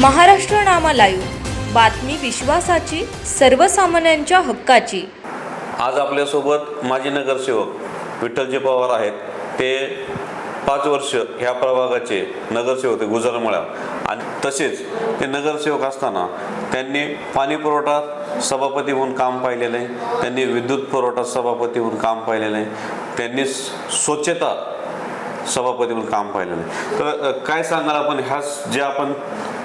महाराष्ट्र नामा live बातमी विश्वासाची सर्वसामान्यांच्या हक्काची. आज आपल्यासोबत माजी नगरसेवक विठ्ठलजी पवार आहेत. ते पाच वर्ष ह्या प्रभागाचे नगरसेवक होते गुजरमळा. आणि तसेच ते नगरसेवक असताना त्यांनी पाणी पुरवठा सभापती म्हणून काम पाहिलेलं आहे. त्यांनी विद्युत पुरवठा सभापती म्हणून काम पाहिलेलं आहे. त्यांनी स्वच्छता सभापती म्हणून काम पाहिलेलं आहे. तर काय सांगाल आपण? ह्या जे आपण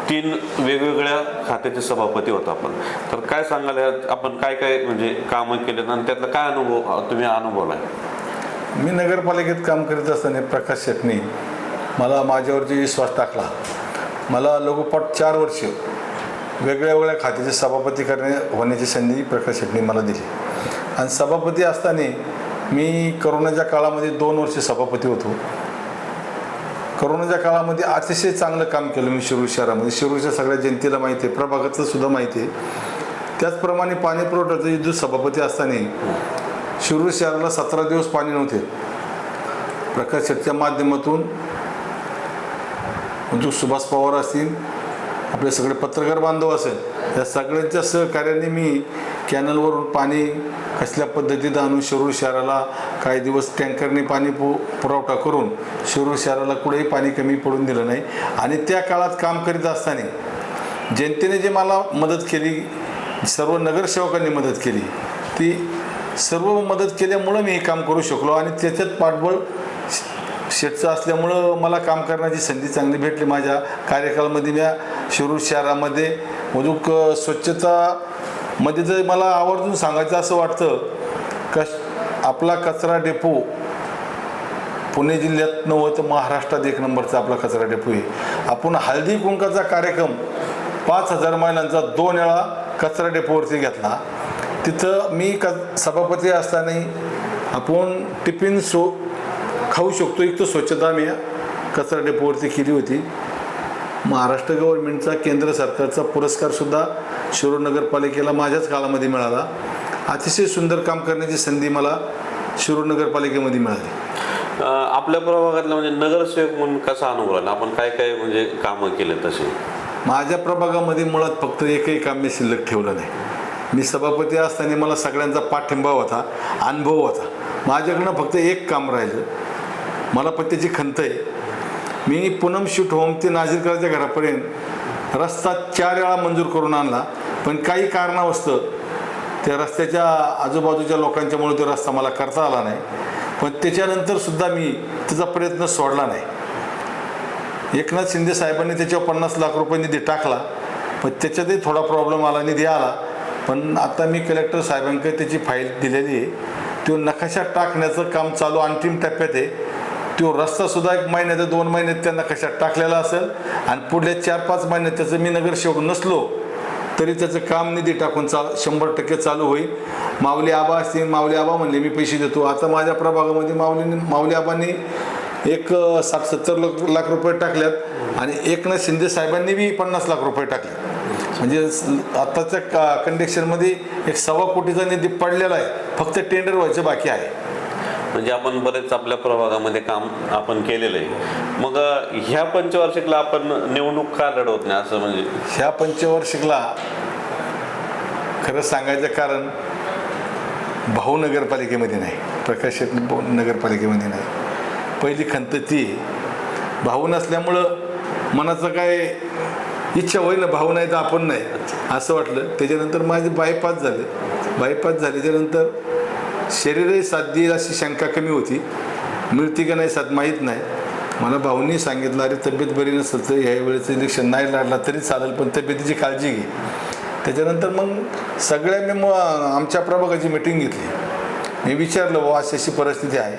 तीन वेगवेगळ्या खात्याचे सभापती होतो आपण. तर काय सांगाल आपण काय काय म्हणजे कामं केलेत आणि त्यातला काय अनुभव तुम्ही अनुभवलाय? मी नगरपालिकेत काम करीत असताना प्रकाश शेटणी मला माझ्यावरती विश्वास टाकला. मला लघुपट चार वर्ष वेगळ्या वेगळ्या खात्याचे सभापती करणे होण्याची संधी प्रकाश शेटणी मला दिली. आणि सभापती असताना मी करोनाच्या काळामध्ये दोन वर्ष सभापती होतो. करोनाच्या काळामध्ये अतिशय चांगलं काम केलं मी शिरूर शहरामध्ये. शिरूरच्या सगळ्या जनतेला माहिती आहे प्रभागातलं सुद्धा माहिती आहे. त्याचप्रमाणे पाणी पुरवठ्याचे विद्युत सभापती असताना शिरूर शहराला सतरा दिवस पाणी नव्हते. प्रकाश शेटच्या माध्यमातून म्हणजे सुभाष पवार असतील आपले सगळे पत्रकार बांधव असेल या सगळ्यांच्या सहकार्याने मी कॅनलवरून पाणी कसल्या पद्धतीनं आणून शिरूर शहराला? काही दिवस टँकरने पाणी पु पुरवठा करून शिरूर शहराला कुठेही पाणी कमी पडून दिलं नाही. आणि त्या काळात काम करीत असताना जनतेने जे मला मदत केली सर्व नगरसेवकांनी मदत केली ती सर्व मदत केल्यामुळं मी हे काम करू शकलो आणि त्याच्यात पाठबळ शेटचं असल्यामुळं मला काम करण्याची संधी चांगली भेटली. माझ्या कार्यकाळामध्ये मी शिरूर शहरामध्ये मधुक म्हणजे जर मला आवर्जून सांगायचं असं वाटतं कश आपला कचरा डेपो पुणे जिल्ह्यात नव्हतं तर महाराष्ट्रात एक नंबरचा आपला कचरा डेपो आहे. आपण हळदी कुंकाचा कार्यक्रम पाच हजार महिलांचा दोन वेळा कचरा डेपोवरती घेतला. तिथं मी क सभापती असतानाही आपण टिफिन सो खाऊ शकतो. एक तर स्वच्छता मी कचरा डेपोवरती केली होती. महाराष्ट्र गव्हर्नमेंटचा केंद्र सरकारचा पुरस्कारसुद्धा शिरूर नगरपालिकेला माझ्याच काळामध्ये मिळाला. अतिशय सुंदर काम करण्याची संधी मला शिरूर नगरपालिकेमध्ये मिळाली आपल्या प्रभागातला म्हणजे नगरसेवक म्हणून कसा अनुभव आला? आपण काय काय म्हणजे कामं केले तसे? माझ्या प्रभागामध्ये मुळात फक्त एकही काम मी शिल्लक ठेवलं नाही. मी सभापती असताना मला सगळ्यांचा पाठिंबा होता अनुभव होता. माझ्याकडनं फक्त एक काम राहिलं. मला पण त्याची खंत आहे. मी पूनम शूट होम ते नाझीरकरांच्या घरापर्यंत रस्ता चार वेळा मंजूर करून आणला. पण काही कारणावस्तव त्या रस्त्याच्या आजूबाजूच्या लोकांच्यामुळे तो रस्ता मला करता आला नाही. पण त्याच्यानंतर सुद्धा मी त्याचा प्रयत्न सोडला नाही. एकनाथ शिंदे साहेबांनी त्याच्यावर पन्नास लाख रुपये निधी टाकला पण त्याच्यातही थोडा प्रॉब्लेम आला निधी आला. पण आता मी कलेक्टर साहेबांकडे त्याची फाईल दिलेली आहे. तो नकाशा टाकण्याचं काम चालू अंतिम टप्प्यात आहे. तो रस्तासुद्धा एक महिन्यात दोन महिन्यात त्या नकाशात टाकलेला असेल. आणि पुढल्या चार पाच महिन्यात त्याचं मी नगरसेवक नसलो तरी त्याचं काम निधी टाकून चाल शंभर टक्के चालू होईल. माऊली आबा असतील माऊली आबा म्हणले मी पैसे देतो. आता माझ्या प्रभागामध्ये माऊलीने माऊली आबांनी एक साठ सत्तर लाख लाख रुपये टाकल्यात आणि एकनाथ शिंदे साहेबांनी बी पन्नास लाख रुपये टाकले म्हणजे आत्ताच्या का कंडिशनमध्ये एक सव्वा कोटीचा निधी पडलेला आहे. फक्त टेंडर व्हायचं बाकी आहे. म्हणजे आपण बरेच आपल्या प्रभागामध्ये काम आपण केलेलं आहे. मग ह्या पंचवार्षिकला आपण निवडणूक का लढवत नाही? असं म्हणजे ह्या पंचवार्षिकला खरं सांगायचं कारण भाऊ नगरपालिकेमध्ये नाही प्रकाश नगरपालिकेमध्ये नाही. पहिली खंत ती भाऊ नसल्यामुळं मनाचं काय इच्छा होईल ना भाऊ नाही तर आपण नाही असं वाटलं. त्याच्यानंतर माझे बायपास झाले. बायपास झाल्याच्यानंतर शरीरही साथ देईल अशी शंका कमी होती. मिळती का नाही साथ माहीत नाही. मला भाऊनी सांगितलं अरे तब्येत बरी नसेल तर ह्या वेळेचं इलेक्शन नाही लढला तरी चालेल पण तब्येतीची काळजी घे. त्याच्यानंतर मग सगळ्यांनी मग आमच्या प्रभागाची मिटिंग घेतली. मी विचारलं व अशी अशी परिस्थिती आहे.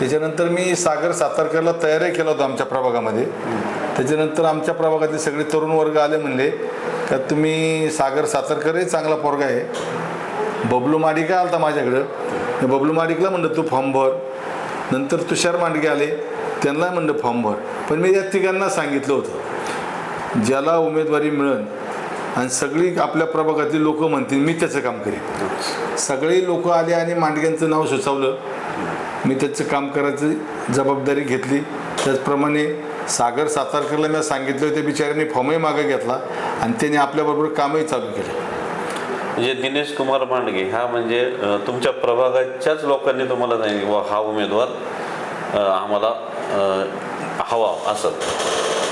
त्याच्यानंतर मी सागर सातारकरला तयारी केला होता आमच्या प्रभागामध्ये. त्याच्यानंतर आमच्या प्रभागातले सगळे तरुण वर्ग आले म्हणले का तुम्ही सागर सातारकरही चांगला पोरगा आहे. बबलू माडिका होता माझ्याकडं. बबलू माडिकला म्हणलं तू फॉर्म भर. नंतर तुषार मांडगे आले. त्यांना म्हणलं फॉर्म भर. पण मी या तिघांना सांगितलं होतं. ज्याला उमेदवारी मिळेल आणि सगळी आपल्या प्रभागातली लोक म्हणतील मी त्याचं काम करेन. सगळे लोक आले आणि मांडग्यांचं नाव सुचवलं. मी त्याचं काम करायची जबाबदारी घेतली. त्याचप्रमाणे सागर सातारकरला मी सांगितलं होतं बिचाऱ्याने फॉर्मही मागे घेतला आणि त्याने आपल्याबरोबर कामही चालू केलं. म्हणजे दिनेश कुमार मांडगे हा म्हणजे तुमच्या प्रभागाच्याच लोकांनी तुम्हाला सांगितलं बुवा हा उमेदवार आम्हाला हवा असं.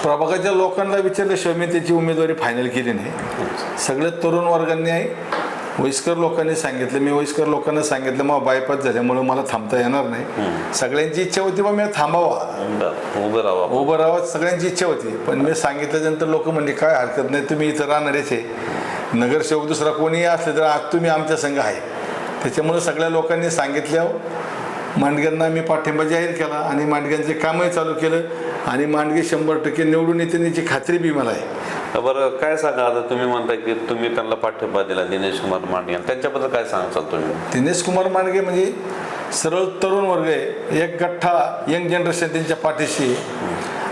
प्रभागाच्या लोकांना विचारल्याशिवाय मी त्याची उमेदवारी फायनल केली नाही. सगळे तरुण वर्गांनी आहे वयस्कर लोकांनी सांगितलं. मी वयस्कर लोकांना सांगितलं मग बायपास झाल्यामुळे मला थांबता येणार नाही. सगळ्यांची इच्छा होती मग मी थांबावा. उभं राहा. उभं राहावं सगळ्यांची इच्छा होती. पण मी सांगितल्यानंतर लोक म्हणले काय हरकत नाही तुम्ही इथं राहणारेच आहे. नगरसेवक दुसरा कोणीही असले तर आज तुम्ही आमच्या संघ आहे. त्याच्यामुळे सगळ्या लोकांनी सांगितल्यावर मांडग्यांना मी पाठिंबा जाहीर केला आणि मांडग्यांचे कामही चालू केलं आणि मांडगे शंभर टक्के निवडून येते याची खात्री बी मला आहे. बरं काय सांगा आता? तुम्ही म्हणता की तुम्ही त्यांना पाठिंबा दिला दिनेश कुमार मांडगे. त्यांच्याबद्दल काय सांगाल तुम्ही? दिनेश कुमार मांडगे म्हणजे सरळ तरुण वर्ग आहे. एक गठ्ठा यंग जनरेशन त्यांच्या पाठीशी.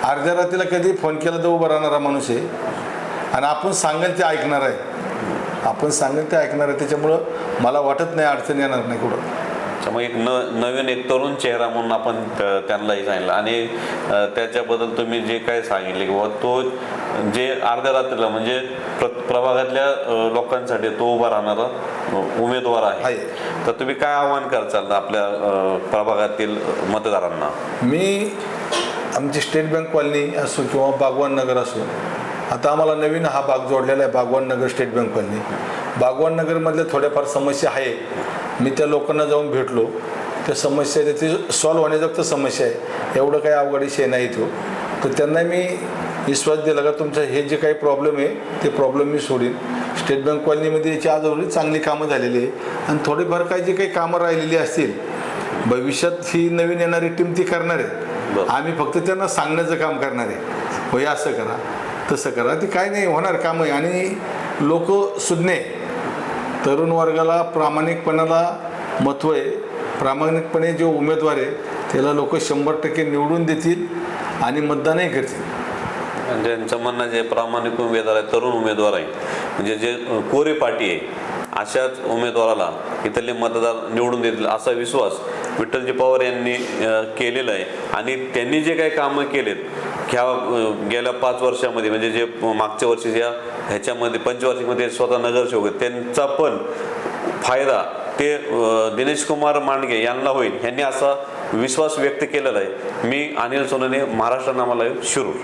अर्ध्या रात्रीला कधी फोन केला तर उभा राहणारा माणूस आहे. आणि आपण सांगेल ते ऐकणार आहे. आपण सांगेल ते ऐकणार आहे त्याच्यामुळं मला वाटत नाही अडचण येणार नाही कुठं. त्यामुळे एक न नवीन एक तरुण चेहरा म्हणून आपण त्यांनाही सांगितलं. आणि त्याच्याबद्दल तुम्ही जे काय सांगितले की बाबा तो जे अर्ध्या रात्रीला म्हणजे प्र प्रभागातल्या लोकांसाठी तो उभा राहणारा उमेदवार आहे. तर तुम्ही काय आव्हान करचाल आपल्या प्रभागातील मतदारांना? मी आमची स्टेट बँक कॉलनी असो किंवा बागवान नगर असो आता आम्हाला नवीन हा भाग जोडलेला आहे Bagwan Nagar State Bank colony Bagwan नगरमधल्या थोड्याफार समस्या आहे. मी त्या लोकांना जाऊन भेटलो. त्या समस्या आहे ते सॉल्व्ह होण्याजोगतं समस्या आहे. एवढं काही अवघड विषय नाही तो. तर त्यांना मी विश्वास दिला का तुमचं हे जे काही प्रॉब्लेम आहे ते प्रॉब्लेम मी सोडीन. स्टेट बँक कॉलनीमध्ये याची आज ऑलरेडी चांगली कामं झालेली आहे. आणि थोडेफार काही जे काही कामं राहिलेली असतील भविष्यात ही नवीन येणारी टीम ती करणार आहे. आम्ही फक्त त्यांना सांगण्याचं काम करणार आहे. होय असं करा. तसं करा. ते काय नाही होणार कामं. आहे आणि लोक सुज्ञे. तरुण वर्गाला प्रामाणिकपणाला महत्त्व आहे. प्रामाणिकपणे जो उमेदवार आहे त्याला लोक शंभर टक्के निवडून देतील आणि मतदानही करतील. म्हणजे ज्यांचं म्हणणं जे प्रामाणिक उमेदवार आहे तरुण उमेदवार आहे. म्हणजे जे कोरे कोरी आहे अशाच उमेदवाराला इथले मतदार निवडून देतील असा विश्वास विठ्ठलजी पवार यांनी केलेला आहे. आणि त्यांनी जे काही कामं केलेत ह्या गेल्या पाच वर्षामध्ये म्हणजे जे मागच्या वर्षी ज्या ह्याच्यामध्ये पंचवार्षिकमध्ये स्वतः नगरसेवक आहेत त्यांचा पण फायदा ते दिनेश कुमार मांडगे यांना होईल. यांनी असा विश्वास व्यक्त केलेला आहे. मी अनिल सोनने महाराष्ट्र नामाला शिरूर.